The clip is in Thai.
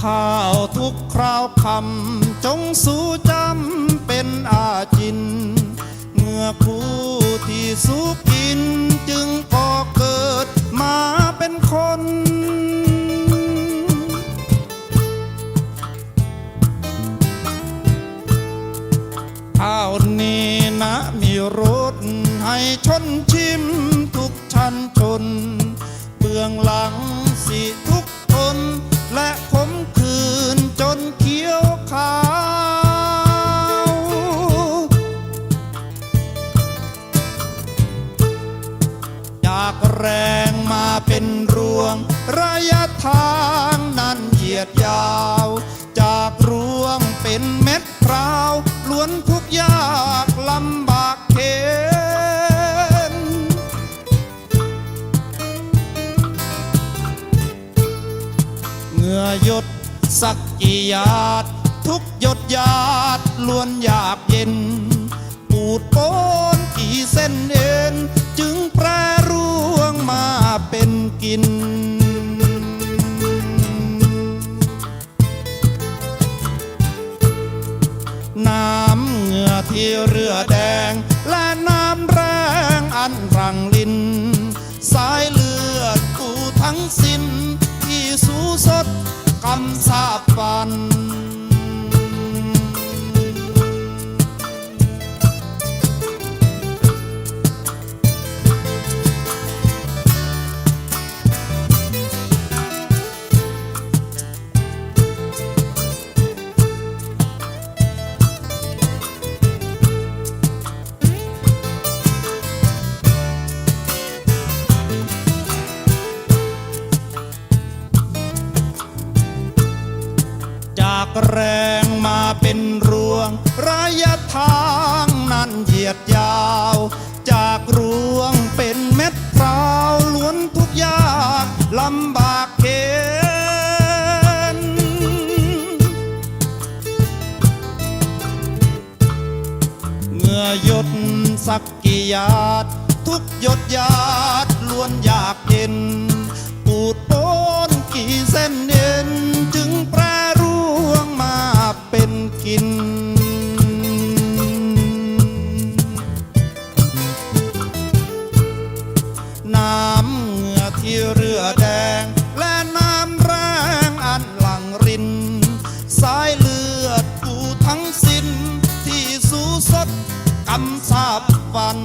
ข่าวทุกคราวคำจงสู้จำเป็นอาจิน เมื่อคู่ที่สู้กินจึงก่อเกิดมาเป็นคน ข้าวนี้นะมีรสให้ชนชิมทุกชั้นชน เบื้องหลังสิทุกทน แรงมาเป็นรวง ระยะทางนั้นเหยียดยาว จากรวงเป็นเม็ดพร้าวล้วนทุกยากลำบากเข็นเหงื่อหยดสักกี่หยาด ทุกหยดหยาดล้วนอยากเย็นปูดโปนกี่เส้นเอ็น น้ำเหงื่อที่เรือแดง และน้ำแรงอันรังลิน สายเลือดกูทั้งสิ้น ที่สูสดกำสาบฟัน แรงมาเป็นรวง ระยะทางนั้นเหยียดยาว จากรวงเป็นเม็ดพร้าวล้วนทุกยากลำบากเข็นเงื่อหยดสักกี่หยาด ทุกหยดหยาดล้วนอยากเย็น คำสาบฟัน